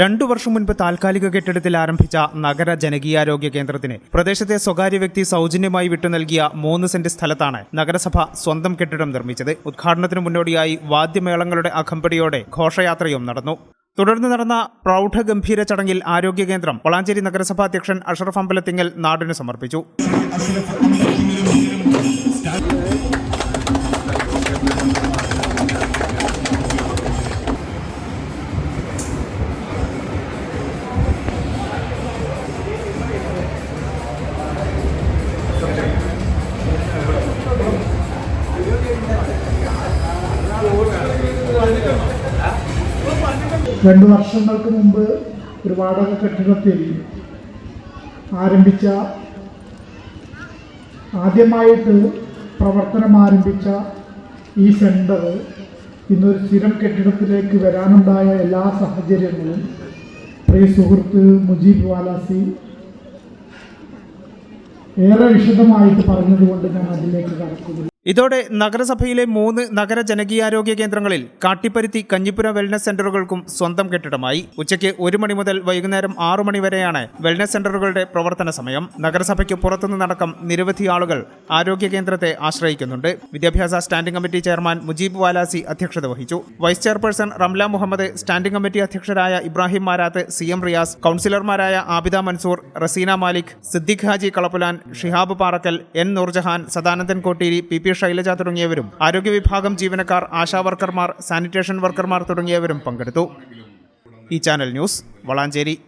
രണ്ടു വർഷം മുൻപ് താൽക്കാലിക കെട്ടിടത്തിൽ ആരംഭിച്ച നഗര ജനകീയാരോഗ്യ കേന്ദ്രത്തിന് പ്രദേശത്തെ സ്വകാര്യ വ്യക്തി സൗജന്യമായി വിട്ടു നൽകിയ മൂന്ന് സെന്റ് സ്ഥലത്താണ് നഗരസഭ സ്വന്തം കെട്ടിടം നിർമ്മിച്ചത്. ഉദ്ഘാടനത്തിന് മുന്നോടിയായി വാദ്യമേളങ്ങളുടെ അകമ്പടിയോടെ ഘോഷയാത്രയും നടന്നു. തുടർന്ന് നടന്ന പ്രൗഢഗംഭീര ചടങ്ങിൽ ആരോഗ്യ കേന്ദ്രം വളാഞ്ചേരി നഗരസഭാ അധ്യക്ഷൻ അഷറഫ് അമ്പലത്തിങ്ങൽ നാടിന് സമർപ്പിച്ചു. രണ്ട് വർഷങ്ങൾക്ക് മുമ്പ് ഒരു വാടക കെട്ടിടത്തിൽ ആരംഭിച്ച ആദ്യമായിട്ട് പ്രവർത്തനം ആരംഭിച്ച ഈ സെന്റർ ഇന്നൊരു സ്ഥിരം കെട്ടിടത്തിലേക്ക് വരാനുണ്ടായ എല്ലാ സാഹചര്യങ്ങളും പ്രിയ സുഹൃത്ത് മുജീബ് വാലാസി ഏറെ വിശദമായിട്ട് പറഞ്ഞതുകൊണ്ട് ഞാൻ അതിലേക്ക് കടക്കുന്നില്ല ഇതോടെ നഗരസഭയിലെ മൂന്ന് നഗര ജനകീയാരോഗ്യ കേന്ദ്രങ്ങളിൽ കാട്ടിപ്പരുത്തി കഞ്ഞിപ്പുര വെൽനസ് സെന്ററുകൾക്കും സ്വന്തം കെട്ടിടമായി. ഉച്ചയ്ക്ക് ഒരു മണി മുതൽ വൈകുന്നേരം ആറു മണി വരെയാണ് വെൽനസ് സെന്ററുകളുടെ പ്രവർത്തന സമയം. നഗരസഭയ്ക്ക് പുറത്തുനിന്നടക്കം നിരവധി ആളുകൾ ആരോഗ്യ കേന്ദ്രത്തെ ആശ്രയിക്കുന്നുണ്ട്. വിദ്യാഭ്യാസ standing committee chairman Mujeeb Valasi അധ്യക്ഷത വഹിച്ചു. Vice chairperson Ramla Muhammad standing committee അധ്യക്ഷരായ Ibrahim Marath C M Riyas കൗൺസിലർമാരായ Abida Mansoor Raseena Malik Siddique Haji Kalappulan Shihab Parakkal N Noorjahan Sadanandan Kotteeri P P Shailaja തുടങ്ങിയവരും ആരോഗ്യ വിഭാഗം ജീവനക്കാർ ആശാ വർക്കർമാർ സാനിറ്റേഷൻ വർക്കർമാർ തുടങ്ങിയവരും പങ്കെടുത്തു. ഈ ചാനൽ ന്യൂസ് വളാഞ്ചേരി.